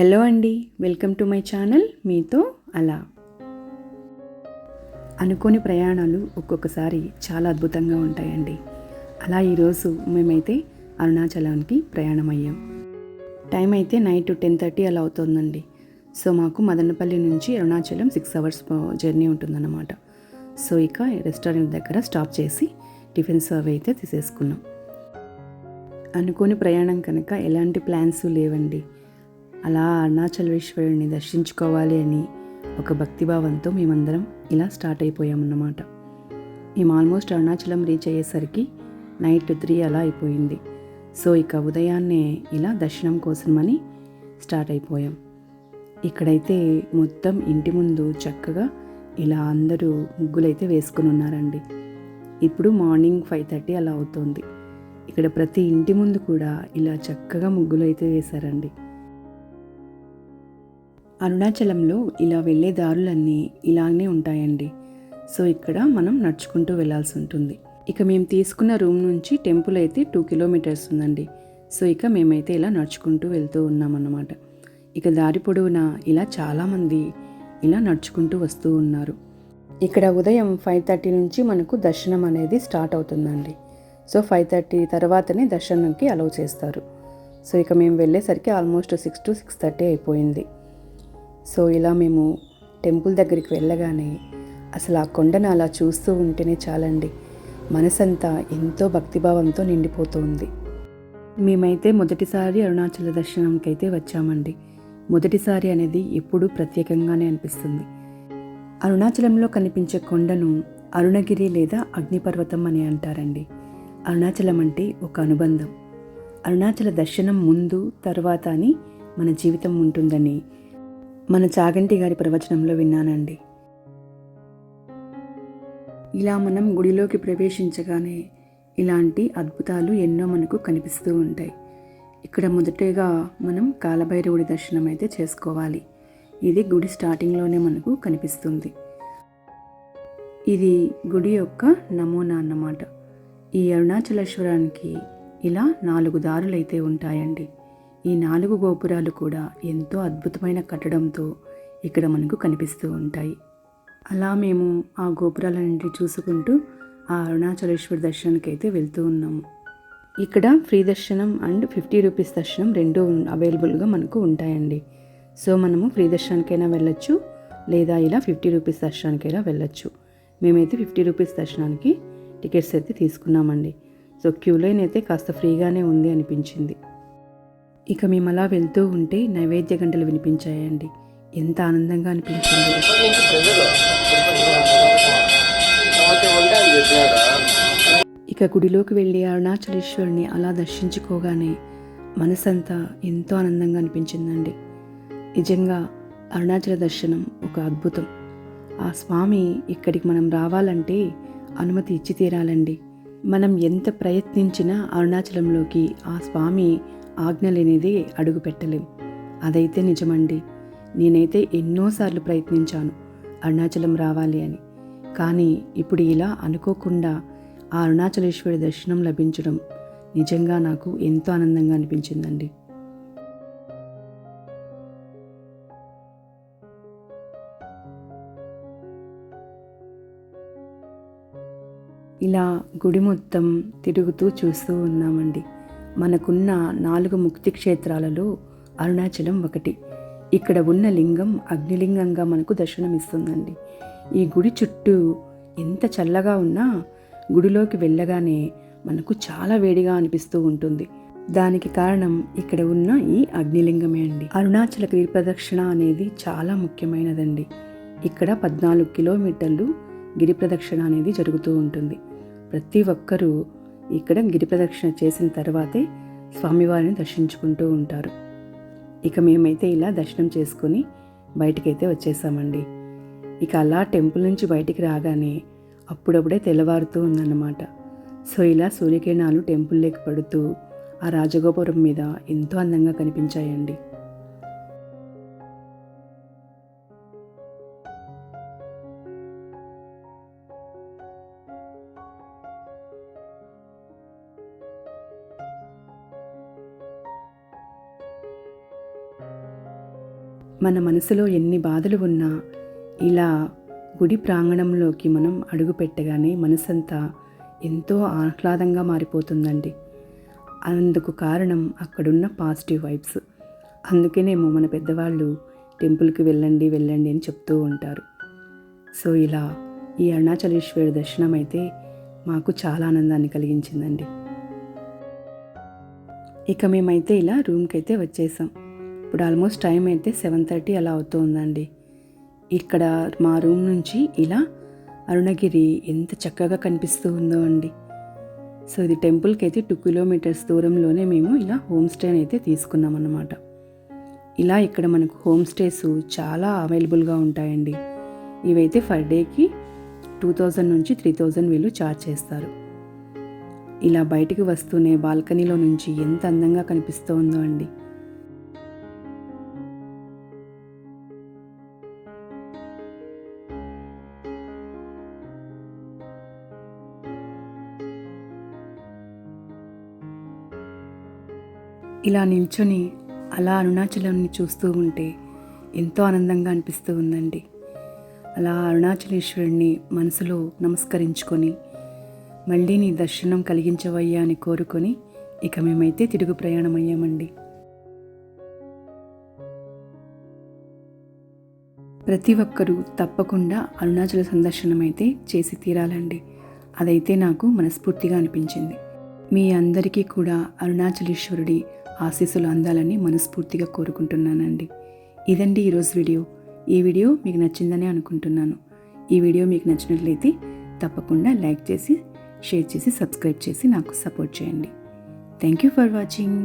Hello అండి welcome to my channel మీతో అలా. అనుకోని ప్రయాణాలు ఒక్కొక్కసారి చాలా అద్భుతంగా ఉంటాయండి. అలా ఈరోజు మేమైతే అరుణాచలానికి ప్రయాణం అయ్యాం టైం అయితే నైట్ టెన్ థర్టీ అలా అవుతుందండి. సో మాకు మదనపల్లి నుంచి అరుణాచలం సిక్స్ అవర్స్ జర్నీ ఉంటుందన్నమాట. సో ఇక రెస్టారెంట్ దగ్గర స్టాప్ చేసి టిఫిన్ సర్వ్ అయితే తీసేసుకున్నాం. అనుకోని ప్రయాణం కనుక ఎలాంటి ప్లాన్స్ లేవండి. అలా అరుణాచలేశ్వరుని దర్శించుకోవాలి అని ఒక భక్తిభావంతో మేమందరం ఇలా స్టార్ట్ అయిపోయామన్నమాట. మేము ఆల్మోస్ట్ అరుణాచలం రీచ్ అయ్యేసరికి నైట్ త్రీ అలా అయిపోయింది. సో ఇక ఉదయాన్నే ఇలా దర్శనం కోసమని స్టార్ట్ అయిపోయాం. ఇక్కడైతే మొత్తం ఇంటి ముందు చక్కగా ఇలా అందరూ ముగ్గులైతే వేసుకుని ఉన్నారండి. ఇప్పుడు మార్నింగ్ ఫైవ్ థర్టీ అలా అవుతుంది. ఇక్కడ ప్రతి ఇంటి ముందు కూడా ఇలా చక్కగా ముగ్గులు అయితే వేశారండి. అరుణాచలంలో ఇలా వెళ్ళే దారులన్నీ ఇలానే ఉంటాయండి. సో ఇక్కడ మనం నడుచుకుంటూ వెళ్ళాల్సి ఉంటుంది. ఇక మేము తీసుకున్న రూమ్ నుంచి టెంపుల్ అయితే టూ కిలోమీటర్స్ ఉందండి. సో ఇక మేమైతే ఇలా నడుచుకుంటూ వెళ్తూ ఉన్నామన్నమాట. ఇక దారి పొడవునా ఇలా చాలామంది ఇలా నడుచుకుంటూ వస్తూ ఉన్నారు. ఇక్కడ ఉదయం ఫైవ్ థర్టీ నుంచి మనకు దర్శనం అనేది స్టార్ట్ అవుతుందండి. సో ఫైవ్ థర్టీ తర్వాతనే దర్శనంకి అలౌ చేస్తారు. సో ఇక మేము వెళ్ళేసరికి almost six to six thirty అయిపోయింది. సో ఇలా మేము టెంపుల్ దగ్గరికి వెళ్ళగానే అసలు ఆ కొండను అలా చూస్తూ ఉంటేనే చాలండి. మనసంతా ఎంతో భక్తిభావంతో నిండిపోతుంది. మేమైతే మొదటిసారి అరుణాచల దర్శనంకైతే వచ్చామండి. మొదటిసారి అనేది ఎప్పుడూ ప్రత్యేకంగానే అనిపిస్తుంది. అరుణాచలంలో కనిపించే కొండను అరుణగిరి లేదా అగ్నిపర్వతం అని అంటారండి. అరుణాచలం అంటే ఒక అనుబంధం. అరుణాచల దర్శనం ముందు తర్వాత అని మన జీవితం ఉంటుందని మన చాగంటి గారి ప్రవచనంలో విన్నానండి. ఇలా మనం గుడిలోకి ప్రవేశించగానే ఇలాంటి అద్భుతాలు ఎన్నో మనకు కనిపిస్తూ ఉంటాయి. ఇక్కడ మొదటగా మనం కాలభైరవుడి దర్శనం అయితే చేసుకోవాలి. ఇది గుడి స్టార్టింగ్లోనే మనకు కనిపిస్తుంది. ఇది గుడి యొక్క నమూనా అన్నమాట. ఈ అరుణాచలేశ్వరానికి ఇలా నాలుగు దారులైతే ఉంటాయండి. ఈ నాలుగు గోపురాలు కూడా ఎంతో అద్భుతమైన కట్టడంతో ఇక్కడ మనకు కనిపిస్తూ ఉంటాయి. అలా మేము ఆ గోపురాల చూసుకుంటూ ఆ అరుణాచలేశ్వర దర్శనానికి అయితే వెళ్తూ ఉన్నాము. ఇక్కడ ఫ్రీ దర్శనం అండ్ ఫిఫ్టీ రూపీస్ దర్శనం రెండు అవైలబుల్గా మనకు ఉంటాయండి. సో మనము ఫ్రీ దర్శనానికైనా వెళ్ళొచ్చు లేదా ఇలా ఫిఫ్టీ రూపీస్ దర్శనానికైనా వెళ్ళొచ్చు. మేమైతే ఫిఫ్టీ రూపీస్ దర్శనానికి టికెట్స్ అయితే తీసుకున్నామండి. సో క్యూ లైన్ అయితే కాస్త ఫ్రీగానే ఉంది అనిపించింది. ఇక మేము అలా వెళ్తూ ఉంటే నైవేద్య గంటలు వినిపించాయండి. ఎంత ఆనందంగా అనిపించింది. ఇక గుడిలోకి వెళ్ళి అరుణాచలేశ్వరుని అలా దర్శించుకోగానే మనసంతా ఎంతో ఆనందంగా అనిపించిందండి. నిజంగా అరుణాచల దర్శనం ఒక అద్భుతం. ఆ స్వామి ఇక్కడికి మనం రావాలంటే అనుమతి ఇచ్చి తీరాలండి. మనం ఎంత ప్రయత్నించినా అరుణాచలంలోకి ఆ స్వామి ఆజ్ఞ లేనిదే అడుగు పెట్టలేం అదైతే నిజమండి. నేనైతే ఎన్నోసార్లు ప్రయత్నించాను అరుణాచలం రావాలి అని. కానీ ఇప్పుడు ఇలా అనుకోకుండా ఆ అరుణాచలేశ్వరి దర్శనం లభించడం నిజంగా నాకు ఎంతో ఆనందంగా అనిపించిందండి. ఇలా గుడి మొత్తం తిరుగుతూ చూస్తూ ఉన్నామండి. మనకున్న నాలుగు ముక్తి క్షేత్రాలలో అరుణాచలం ఒకటి. ఇక్కడ ఉన్న లింగం అగ్నిలింగంగా మనకు దర్శనమిస్తుందండి. ఈ గుడి చుట్టూ ఎంత చల్లగా ఉన్నా గుడిలోకి వెళ్ళగానే మనకు చాలా వేడిగా అనిపిస్తూ ఉంటుంది. దానికి కారణం ఇక్కడ ఉన్న ఈ అగ్నిలింగమే అండి. అరుణాచల గిరి ప్రదక్షిణ అనేది చాలా ముఖ్యమైనదండి. ఇక్కడ పద్నాలుగు కిలోమీటర్లు గిరి ప్రదక్షిణ అనేది జరుగుతూ ఉంటుంది. ప్రతి ఒక్కరూ ఇక్కడ గిరి ప్రదక్షిణ చేసిన తర్వాతే స్వామివారిని దర్శించుకుంటూ ఉంటారు. ఇక మేమైతే ఇలా దర్శనం చేసుకుని బయటికైతే వచ్చేసామండి. ఇక అలా టెంపుల్ నుంచి బయటికి రాగానే అప్పుడప్పుడే తెల్లవారుతూ ఉందన్నమాట. సో ఇలా సూర్యకిరణాలు టెంపుల్లోకి పడుతూ ఆ రాజగోపురం మీద ఎంతో అందంగా కనిపించాయండి. మన మనసులో ఎన్ని బాధలు ఉన్నా ఇలా గుడి ప్రాంగణంలోకి మనం అడుగు పెట్టగానే మనసంతా ఎంతో ఆహ్లాదంగా మారిపోతుందండి. అందుకు కారణం అక్కడున్న పాజిటివ్ వైబ్స్. అందుకేనేమో మన పెద్దవాళ్ళు టెంపుల్కి వెళ్ళండి వెళ్ళండి అని చెప్తూ ఉంటారు. సో ఇలా ఈ అరుణాచలేశ్వరి దర్శనం అయితే మాకు చాలా ఆనందాన్ని కలిగించిందండి. ఇక మేమైతే ఇలా రూమ్కి అయితే వచ్చేసాం. ఇప్పుడు ఆల్మోస్ట్ టైం అయితే సెవెన్ థర్టీ అలా అవుతుందండి. ఇక్కడ మా రూమ్ నుంచి ఇలా అరుణగిరి ఎంత చక్కగా కనిపిస్తూ ఉందో అండి. సో ఇది టెంపుల్కి అయితే టూ కిలోమీటర్స్ దూరంలోనే మేము ఇలా హోమ్ స్టేని అయితే తీసుకున్నాం అన్నమాట. ఇలా ఇక్కడ మనకు హోమ్ స్టేస్ చాలా అవైలబుల్గా ఉంటాయండి. ఇవైతే ఫర్ డేకి టూ థౌజండ్ నుంచి త్రీ థౌజండ్ వీళ్ళు ఛార్జ్ చేస్తారు. ఇలా బయటికి వస్తూనే బాల్కనీలో నుంచి ఎంత అందంగా కనిపిస్తోందో అండి. ఇలా నిల్చొని అలా అరుణాచలంని చూస్తూ ఉంటే ఎంతో ఆనందంగా అనిపిస్తూ ఉందండి. అలా అరుణాచలేశ్వరుణ్ణి మనసులో నమస్కరించుకొని మళ్ళీ నీ దర్శనం కలిగించవయ్యా అని కోరుకొని ఇక మేమైతే తిరుగు ప్రయాణం అయ్యామండి ప్రతి ఒక్కరూ తప్పకుండా అరుణాచల సందర్శనం అయితే చేసి తీరాలండి. అదైతే నాకు మనస్ఫూర్తిగా అనిపించింది. మీ అందరికీ కూడా అరుణాచలేశ్వరుడి ఆశీస్సులు అందాలని మనస్ఫూర్తిగా కోరుకుంటున్నానండి. ఇదండి ఈరోజు వీడియో. ఈ వీడియో మీకు నచ్చిందని అనుకుంటున్నాను. ఈ వీడియో మీకు నచ్చినట్లయితే తప్పకుండా లైక్ చేసి షేర్ చేసి సబ్స్క్రైబ్ చేసి నాకు సపోర్ట్ చేయండి. Thank you for watching.